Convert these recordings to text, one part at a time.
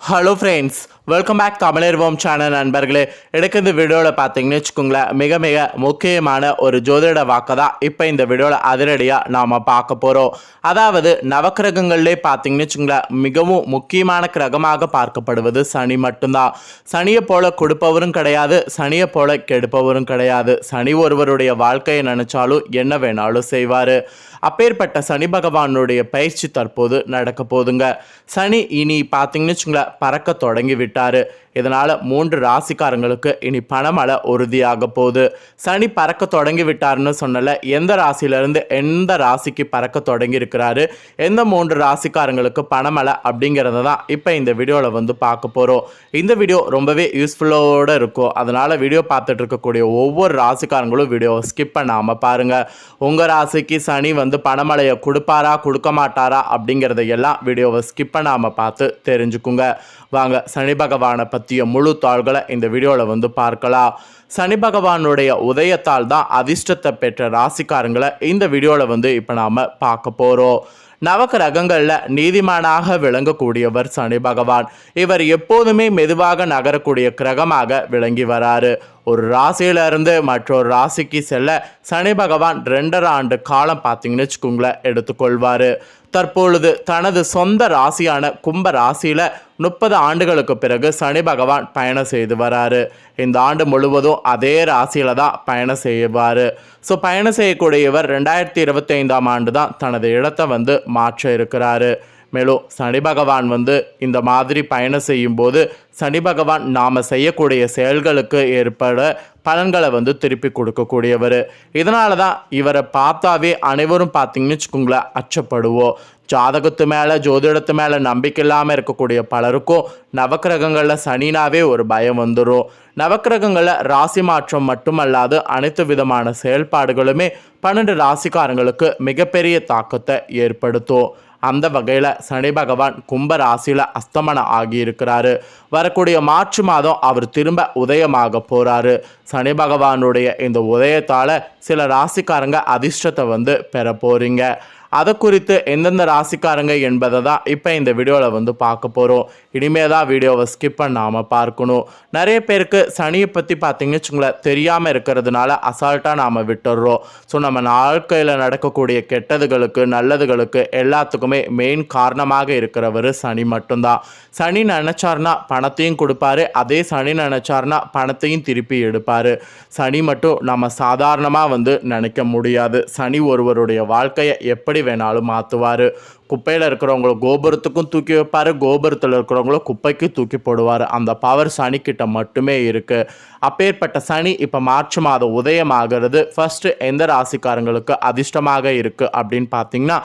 Hello friends welcome back தமிழர்வோம் channel நண்பர்களே. எடுக்க இந்த வீடியோவில் பார்த்தீங்கன்னு வச்சுக்கோங்களேன் மிக மிக முக்கியமான ஒரு ஜோதிட வாக்கு தான் இப்போ இந்த வீடியோவில் அதிரடியாக நாம் பார்க்க போகிறோம் அதாவது நவக்கிரகங்கள்லே பார்த்தீங்கன்னு வச்சுக்கோங்களேன் மிகவும் முக்கியமான கிரகமாக பார்க்கப்படுவது சனி மட்டும்தான். சனியை போல கொடுப்பவரும் கிடையாது சனியை போல கெடுப்பவரும் கிடையாது. சனி ஒருவருடைய வாழ்க்கையை நினைச்சாலும் என்ன வேணாலும் செய்வார். அப்பேற்பட்ட சனி பகவானுடைய பயிற்சி தற்போது நடக்க போதுங்க. சனி இனி பார்த்தீங்கன்னு வச்சுங்களேன் பறக்க தொடங்கிவிட்டாரு இதனால் மூன்று ராசிக்காரங்களுக்கு இனி பணமழை உறுதியாக போகுது. சனி பறக்க தொடங்கி விட்டாருன்னு சொன்னல எந்த ராசியிலேருந்து எந்த ராசிக்கு பறக்க தொடங்கி இருக்கிறாரு எந்த மூன்று ராசிக்காரங்களுக்கு பணமழை அப்படிங்கிறத தான் இப்போ இந்த வீடியோவில் வந்து பார்க்க போகிறோம் இந்த வீடியோ ரொம்பவே யூஸ்ஃபுல்லோடு இருக்கும். அதனால் வீடியோ பார்த்துட்டு இருக்கக்கூடிய ஒவ்வொரு ராசிக்காரங்களும் வீடியோவை ஸ்கிப் பண்ணாமல் பாருங்கள் உங்கள் ராசிக்கு சனி வந்து பணமழையை கொடுப்பாரா கொடுக்க மாட்டாரா அப்படிங்கிறத எல்லாம் வீடியோவை ஸ்கிப் பண்ணாமல் பார்த்து தெரிஞ்சுக்குங்க. வாங்க சனி பகவானை பற்றிய முழு தாள்களை இந்த வீடியோவில் வந்து பார்க்கலாம். சனி பகவானுடைய உதயத்தால் தான் அதிர்ஷ்டத்தை பெற்ற ராசிக்காரங்களை இந்த வீடியோவில் வந்து இப்போ நாம் பார்க்க போகிறோம் நவகிரகங்களில் நீதிமானாக விளங்கக்கூடியவர் சனி பகவான். இவர் எப்போதுமே மெதுவாக நகரக்கூடிய கிரகமாக விளங்கி வராரு. ஒரு ராசியில இருந்து மற்றொரு ராசிக்கு செல்ல சனி பகவான் ரெண்டரை ஆண்டு காலம் பார்த்தீங்கன்னு வச்சுக்கோங்களேன் எடுத்துக்கொள்வார். தற்பொழுது தனது சொந்த ராசியான கும்ப ராசியில் முப்பது ஆண்டுகளுக்கு பிறகு சனி பகவான் பயணம் செய்து வராரு. இந்த ஆண்டு முழுவதும் அதே ராசியில் தான் பயணம் செய்வார். ஸோ பயணம் செய்யக்கூடியவர் ரெண்டாயிரத்தி இருபத்தைந்தாம் ஆண்டு தான் தனது இடத்தை வந்து மாற்ற இருக்கிறாரு. மேலும் சனி பகவான் வந்து இந்த மாதிரி பயணம் செய்யும்போது சனி பகவான் நாம் செய்யக்கூடிய செயல்களுக்கு ஏற்பட பலன்களை வந்து திருப்பி கொடுக்கக்கூடியவர். இதனால தான் இவரை பார்த்தாவே அனைவரும் பார்த்தீங்கன்னு வச்சுக்கோங்களேன் அச்சப்படுவோம் ஜாதகத்து மேலே ஜோதிடத்து மேலே நம்பிக்கை இல்லாமல் இருக்கக்கூடிய பலருக்கும் நவக்கிரகங்களில் சனினாவே ஒரு பயம் வந்துடும் நவக்கிரகங்களில் ராசி மாற்றம் மட்டுமல்லாது அனைத்து விதமான செயல்பாடுகளுமே பன்னெண்டு ராசிக்காரங்களுக்கு மிகப்பெரிய தாக்கத்தை ஏற்படுத்தும். அந்த வகையில் சனி பகவான் கும்ப ராசியில் அஸ்தமனம் ஆகியிருக்கிறாரு. வரக்கூடிய மார்ச் மாதம் அவர் திரும்ப உதயமாக போகிறாரு சனி பகவானுடைய இந்த உதயத்தால் சில ராசிக்காரங்க அதிர்ஷ்டத்தை வந்து பெற போகிறீங்க அதை குறித்து எந்தெந்த ராசிக்காரங்க என்பதை தான் இப்போ இந்த வீடியோவில் வந்து பார்க்க போகிறோம் இனிமே தான் வீடியோவை ஸ்கிப் பண்ணாமல் பார்க்கணும். நிறைய பேருக்கு சனியை பற்றி பார்த்தீங்கன்னு வச்சுங்களேன் தெரியாமல் இருக்கிறதுனால அசால்ட்டாக நாம் விட்டுடுறோம் ஸோ நம்ம வாழ்க்கையில் நடக்கக்கூடிய கெட்டதுகளுக்கு நல்லதுகளுக்கு எல்லாத்துக்குமே மெயின் காரணமாக இருக்கிறவர் சனி மட்டும்தான். சனி நினச்சார்னா பணத்தையும் கொடுப்பாரு. அதே சனி நினச்சார்னா பணத்தையும் திருப்பி எடுப்பார். சனி மட்டும் நம்ம சாதாரணமாக வந்து நினைக்க முடியாது. சனி ஒருவருடைய வாழ்க்கையை எப்படி வேணாலும் மாற்றுவார் குப்பையில் இருக்கிறவங்கள கோபுரத்துக்கும் தூக்கி வைப்பார். கோபுரத்தில் இருக்கிறவங்கள குப்பைக்கு தூக்கி போடுவார். அந்த பவர் சனிக்கிட்ட மட்டுமே இருக்குது அப்பேற்பட்ட சனி இப்போ மார்ச் மாதம் உதயமாகிறது. ஃபஸ்ட்டு எந்த ராசிக்காரங்களுக்கு அதிர்ஷ்டமாக இருக்குது அப்படின்னு பார்த்தீங்கன்னா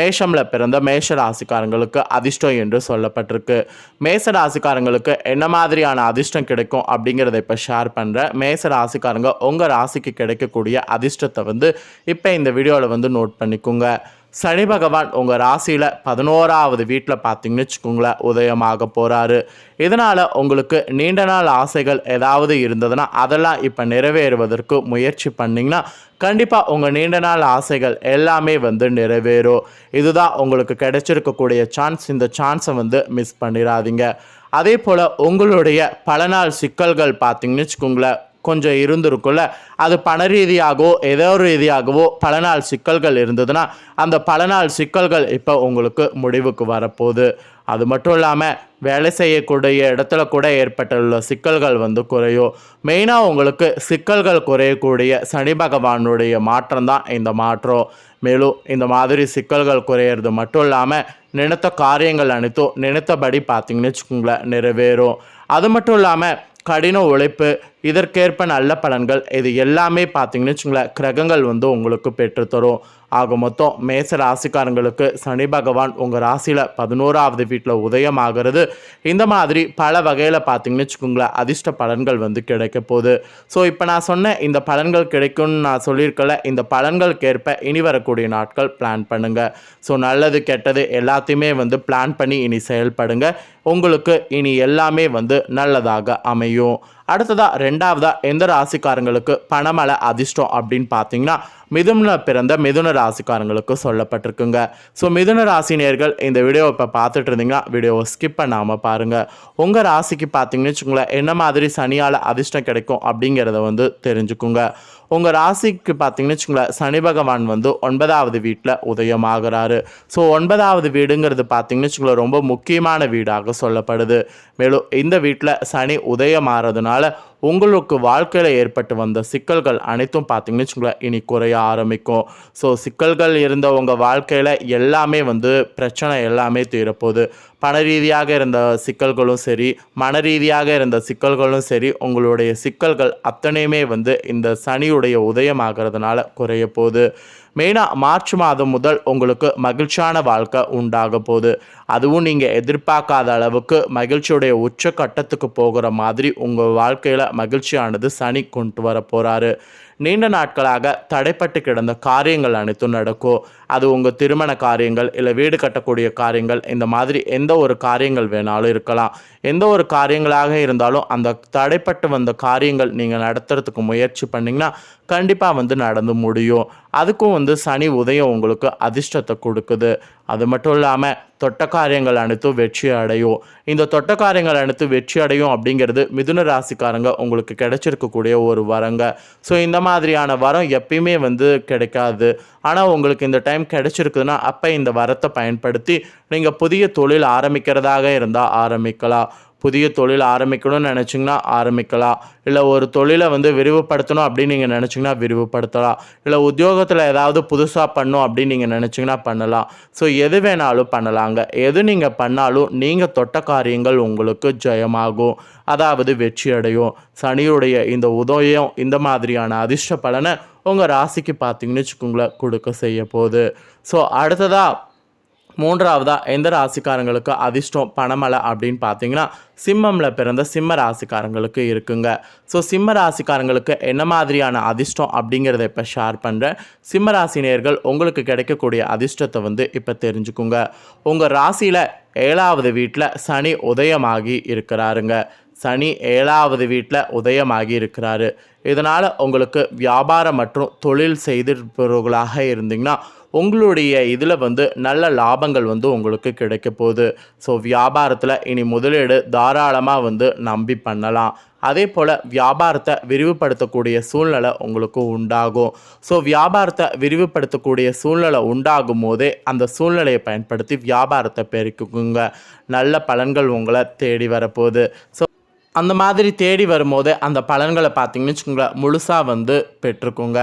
மேஷமில் பிறந்த மேஷ ராசிக்காரங்களுக்கு அதிர்ஷ்டம் என்று சொல்லப்பட்டிருக்கு. மேச ராசிக்காரங்களுக்கு என்ன மாதிரியான அதிர்ஷ்டம் கிடைக்கும் அப்படிங்கிறத இப்போ ஷேர் பண்ணுறேன் மேச ராசிக்காரங்க உங்கள் ராசிக்கு கிடைக்கக்கூடிய அதிர்ஷ்டத்தை வந்து இப்போ இந்த வீடியோவில் வந்து நோட் பண்ணிக்கோங்க. சனி பகவான் உங்கள் ராசியில் பதினோராவது வீட்டில் பார்த்தீங்கன்னு வச்சுக்கோங்களேன் உதயமாக போகிறாரு இதனால் உங்களுக்கு நீண்ட நாள் ஆசைகள் ஏதாவது இருந்ததுன்னா அதெல்லாம் இப்போ நிறைவேறுவதற்கு முயற்சி பண்ணிங்கன்னா கண்டிப்பாக உங்கள் நீண்ட நாள் ஆசைகள் எல்லாமே வந்து நிறைவேறும். இதுதான் உங்களுக்கு கிடைச்சிருக்கக்கூடிய சான்ஸ் இந்த சான்ஸை வந்து மிஸ் பண்ணிடாதீங்க அதே போல் உங்களுடைய பல நாள் சிக்கல்கள் பார்த்தீங்கன்னு வச்சுக்கோங்களேன் கொஞ்சம் இருந்திருக்குல்ல அது பண ரீதியாகவோ ஏதோ ஒரு ரீதியாகவோ பல நாள் சிக்கல்கள் இருந்ததுன்னா அந்த பல நாள் சிக்கல்கள் இப்போ உங்களுக்கு முடிவுக்கு வரப்போகுது. அது மட்டும் இல்லாமல் வேலை செய்யக்கூடிய இடத்துல கூட ஏற்பட்டுள்ள சிக்கல்கள் வந்து குறையும். மெயினாக உங்களுக்கு சிக்கல்கள் குறையக்கூடிய சனி பகவானுடைய மாற்றம் தான் இந்த மாற்றம். மேலும் இந்த மாதிரி சிக்கல்கள் குறையிறது மட்டும் இல்லாமல் நினைத்த காரியங்கள் அனைத்தும் நினைத்தபடி பார்த்திங்கன்னு வச்சுக்கோங்களேன் நிறைவேறும். அது மட்டும் இல்லாமல் கடின உழைப்பு இதற்கேற்ப நல்ல பலன்கள் இது எல்லாமே பார்த்தீங்கன்னு வச்சுங்களேன் கிரகங்கள் வந்து உங்களுக்கு பெற்றுத்தரும். ஆக மொத்தம் மேச ராசிக்காரங்களுக்கு சனி பகவான் உங்கள் ராசியில் பதினோராவது வீட்டில் உதயமாகிறது. இந்த மாதிரி பல வகையில் பார்த்தீங்கன்னு வச்சுக்கோங்களேன் அதிர்ஷ்ட பலன்கள் வந்து கிடைக்க போகுது. ஸோ இப்போ நான் சொன்ன இந்த பலன்கள் கிடைக்கும்னு நான் சொல்லியிருக்கல இந்த பலன்களுக்கேற்ப இனி வரக்கூடிய நாட்கள் பிளான் பண்ணுங்கள் ஸோ நல்லது கெட்டது எல்லாத்தையுமே வந்து பிளான் பண்ணி இனி செயல்படுங்க. உங்களுக்கு இனி எல்லாமே வந்து நல்லதாக அமையும். அடுத்ததாக ரெண்டாவதாக எந்த ராசிக்காரங்களுக்கு பணமலை அதிர்ஷ்டம் அப்படின்னு பார்த்தீங்கன்னா மிதுன பிறந்த மிதுன ராசிக்காரங்களுக்கு சொல்லப்பட்டிருக்குங்க. ஸோ மிதுன ராசினியர்கள் இந்த வீடியோ இப்போ பார்த்துட்டு இருந்தீங்கன்னா வீடியோவை ஸ்கிப் பண்ணாமல் பாருங்கள் உங்கள் ராசிக்கு பார்த்தீங்கன்னு வச்சுக்கோங்களேன் என்ன மாதிரி சனியால் அதிர்ஷ்டம் கிடைக்கும் அப்படிங்கிறத வந்து தெரிஞ்சுக்குங்க. உங்கள் ராசிக்கு பார்த்தீங்கன்னு வச்சுக்கோங்களேன் சனி பகவான் வந்து ஒன்பதாவது வீட்டில் உதயமாகிறாரு. ஸோ ஒன்பதாவது வீடுங்கிறது பார்த்தீங்கன்னு வச்சுக்கோங்களேன் ரொம்ப முக்கியமான வீடாக சொல்லப்படுது. மேலும் இந்த வீட்டில் சனி உதயமாறதுனால உங்களுக்கு வாழ்க்கையில் ஏற்பட்டு வந்த சிக்கல்கள் அனைத்தும் பார்த்தீங்கன்னு வச்சுக்கோங்களேன் இனி குறைய ஆரம்பிக்கும். ஸோ சிக்கல்கள் இருந்த உங்கள் வாழ்க்கையில் எல்லாமே வந்து பிரச்சனை எல்லாமே தீரப்போகுது. பண ரீதியாக இருந்த சிக்கல்களும் சரி மன ரீதியாக இருந்த சிக்கல்களும் சரி உங்களுடைய சிக்கல்கள் அத்தனையுமே வந்து இந்த சனியுடைய உதயமாகிறதுனால குறைய போகுது. மெயினாக மார்ச் மாதம் முதல் உங்களுக்கு மகிழ்ச்சியான வாழ்க்கை உண்டாக போகுது. அதுவும் நீங்கள் எதிர்பார்க்காத அளவுக்கு மகிழ்ச்சியுடைய உச்ச கட்டத்துக்கு போகிற மாதிரி உங்கள் வாழ்க்கையில் மகிழ்ச்சியானது சனி கொண்டு வர போகிறாரு நீண்ட நாட்களாக தடைப்பட்டு கிடந்த காரியங்கள் அனைத்தும் நடக்கும் அது உங்கள் திருமண காரியங்கள் இல்லை வீடு கட்டக்கூடிய காரியங்கள் இந்த மாதிரி எந்த ஒரு காரியங்கள் வேணாலும் இருக்கலாம். எந்த ஒரு காரியங்களாக இருந்தாலும் அந்த தடைப்பட்டு வந்த காரியங்கள் நீங்கள் நடத்துறதுக்கு முயற்சி பண்ணிங்கன்னா கண்டிப்பாக வந்து நடந்து முடியும். அதுக்கும் வந்து சனி உதயம் உங்களுக்கு அதிர்ஷ்டத்தை கொடுக்குது. அது மட்டும் இல்லாமல் தொட்ட காரியங்கள் அனைத்தும் வெற்றி அடையும். இந்த தொட்ட காரியங்கள் அனைத்தும் வெற்றி அடையும் அப்படிங்கிறது மிதுன ராசிக்காரங்க உங்களுக்கு கிடைச்சிருக்கக்கூடிய ஒரு வரங்க. ஸோ இந்த மாதிரியான வரம் எப்பயுமே வந்து கிடைக்காது. ஆனால் உங்களுக்கு இந்த டைம் கிடைச்சிருக்குதுன்னா அப்போ இந்த வரத்தை பயன்படுத்தி நீங்கள் புதிய தொழில் ஆரம்பிக்கிறதாக இருந்தால் ஆரம்பிக்கலாம். புதிய தொழில் ஆரம்பிக்கணும்னு நினச்சிங்கன்னா ஆரம்பிக்கலாம். இல்லை ஒரு தொழிலை வந்து விரிவுபடுத்தணும் அப்படின்னு நீங்கள் நினச்சிங்கன்னா விரிவுபடுத்தலாம். இல்லை உத்தியோகத்தில் ஏதாவது புதுசாக பண்ணும் அப்படின்னு நீங்கள் நினச்சிங்கன்னா பண்ணலாம். ஸோ எது வேணாலும் பண்ணலாங்க. எது நீங்கள் பண்ணாலும் நீங்கள் தொட்ட காரியங்கள் உங்களுக்கு ஜெயமாகும். அதாவது வெற்றி அடையும். சனியுடைய இந்த உதயம் இந்த மாதிரியான அதிர்ஷ்ட பலனை உங்கள் ராசிக்கு பார்த்தீங்கன்னு வச்சுக்கோங்களேன் கொடுக்க செய்ய போகுது. ஸோ அடுத்ததாக மூன்றாவதா எந்த ராசிக்காரங்களுக்கு அதிர்ஷ்டம் பணமலை அப்படின்னு பார்த்தீங்கன்னா சிம்மமில் பிறந்த சிம்ம ராசிக்காரங்களுக்கு இருக்குங்க. ஸோ சிம்ம ராசிக்காரங்களுக்கு என்ன மாதிரியான அதிர்ஷ்டம் அப்படிங்கிறத இப்போ ஷேர் பண்ணுறேன் சிம்ம ராசினியர்கள் உங்களுக்கு கிடைக்கக்கூடிய அதிர்ஷ்டத்தை வந்து இப்போ தெரிஞ்சுக்குங்க. உங்கள் ராசியில் ஏழாவது வீட்டில் சனி உதயமாகி இருக்கிறாருங்க. சனி ஏழாவது வீட்டில் உதயமாகி இருக்கிறாரு இதனால் உங்களுக்கு வியாபாரம் மற்றும் தொழில் செய்திருப்பவர்களாக இருந்தீங்கன்னா உங்களுடைய இதில் வந்து நல்ல லாபங்கள் வந்து உங்களுக்கு கிடைக்க போகுது. ஸோ வியாபாரத்தில் இனி முதலீடு தாராளமாக வந்து நம்பி பண்ணலாம். அதே போல் வியாபாரத்தை விரிவுபடுத்தக்கூடிய சூழ்நிலை உங்களுக்கு உண்டாகும். ஸோ வியாபாரத்தை விரிவுபடுத்தக்கூடிய சூழ்நிலை உண்டாகும் போதே அந்த சூழ்நிலையை பயன்படுத்தி வியாபாரத்தை பெருக்குங்க. நல்ல பலன்கள் உங்களை தேடி வரப்போகுது. ஸோ அந்த மாதிரி தேடி வரும்போது அந்த பலன்களை பார்த்தீங்கன்னு வச்சுக்கோங்களேன் முழுசாக வந்து பெற்றுக்குங்க.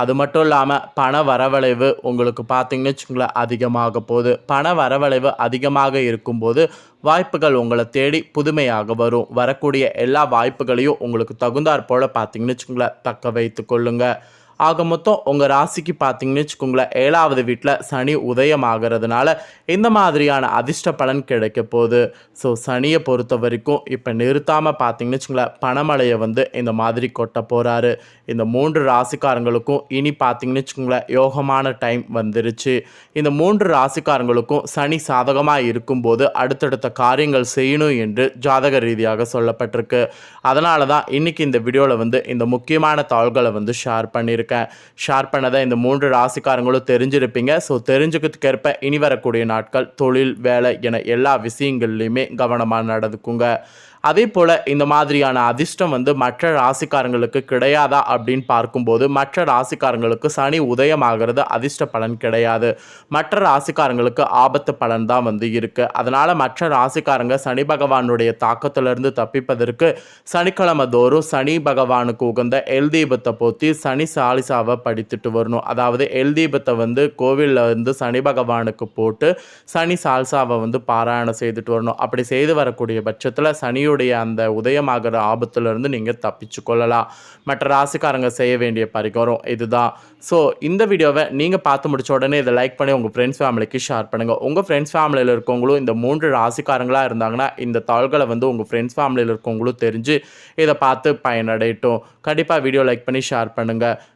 அது மட்டும் இல்லாமல் பண வரவளைவு உங்களுக்கு பார்த்தீங்கன்னு வச்சுக்கோங்களேன் அதிகமாக போகுது. பண வரவளைவு அதிகமாக இருக்கும்போது வாய்ப்புகள் உங்களை தேடி புதுமையாக வரும். வரக்கூடிய எல்லா வாய்ப்புகளையும் உங்களுக்கு தகுந்தாற் போல் பார்த்தீங்கன்னு வச்சுக்கோங்களேன் தக்க வைத்து கொள்ளுங்கள் ஆக மொத்தம் உங்கள் ராசிக்கு பார்த்தீங்கன்னு வச்சுக்கோங்களேன் ஏழாவது வீட்டில் சனி உதயம் ஆகிறதுனால இந்த மாதிரியான அதிர்ஷ்ட பலன் கிடைக்க போகுது. ஸோ சனியை பொறுத்த வரைக்கும் இப்போ நிறுத்தாமல் பார்த்தீங்கன்னு வச்சுக்கோங்களேன் பணமழையை வந்து இந்த மாதிரி கொட்ட போகிறாரு இந்த மூன்று ராசிக்காரங்களுக்கும் இனி பார்த்தீங்கன்னு வச்சுக்கோங்களேன் யோகமான டைம் வந்துருச்சு. இந்த மூன்று ராசிக்காரங்களுக்கும் சனி சாதகமாக இருக்கும்போது அடுத்தடுத்த காரியங்கள் செய்யணும் என்று ஜாதக ரீதியாக சொல்லப்பட்டிருக்கு. அதனால தான் இன்றைக்கி இந்த வீடியோவில் வந்து இந்த முக்கியமான தாள்களை வந்து ஷேர் பண்ணியிருக்கேன். ஷேர் பண்ணதை இந்த மூன்று ராசிக்காரங்களும் தெரிஞ்சிருப்பீங்க. ஸோ தெரிஞ்சுக்கிறதுக்கேற்ப இனி வரக்கூடிய நாட்கள் தொழில் வேலை என எல்லா விஷயங்கள்லையுமே கவனமாக நடந்துக்குங்க. அதே போல் இந்த மாதிரியான அதிர்ஷ்டம் வந்து மற்ற ராசிக்காரங்களுக்கு கிடையாதா அப்படின்னு பார்க்கும்போது மற்ற ராசிக்காரங்களுக்கு சனி உதயமாகிறது அதிர்ஷ்ட பலன் கிடையாது. மற்ற ராசிக்காரங்களுக்கு ஆபத்து பலன் தான் வந்து இருக்குது அதனால் மற்ற ராசிக்காரங்க சனி பகவானுடைய தாக்கத்திலிருந்து தப்பிப்பதற்கு சனிக்கிழமை தோறும் சனி பகவானுக்கு உகந்த எல் தீபத்தை போற்றி சனி சாலிசாவை படித்துட்டு வரணும். அதாவது எல் தீபத்தை வந்து கோவிலில் வந்து சனி பகவானுக்கு போட்டு சனி சால்சாவை வந்து பாராயணம் செய்துட்டு வரணும். அப்படி செய்து வரக்கூடிய பட்சத்தில் சனியோட சனியுடைய அந்த உதயமாகிற ஆபத்துலேருந்து நீங்கள் தப்பிச்சு கொள்ளலாம். மற்ற ராசிக்காரங்க செய்ய வேண்டிய பரிகாரம் இதுதான். ஸோ இந்த வீடியோவை நீங்கள் பார்த்து முடிச்ச உடனே இதை லைக் பண்ணி உங்கள் ஃப்ரெண்ட்ஸ் ஃபேமிலிக்கு ஷேர் பண்ணுங்கள் உங்கள் ஃப்ரெண்ட்ஸ் ஃபேமிலியில் இருக்கவங்களும் இந்த மூன்று ராசிக்காரங்களாக இருந்தாங்கன்னா இந்த தாள்களை வந்து உங்கள் ஃப்ரெண்ட்ஸ் ஃபேமிலியில் இருக்கவங்களும் தெரிஞ்சு இதை பார்த்து பயனடையட்டும். கண்டிப்பாக வீடியோ லைக் பண்ணி ஷேர் பண்ணுங்கள்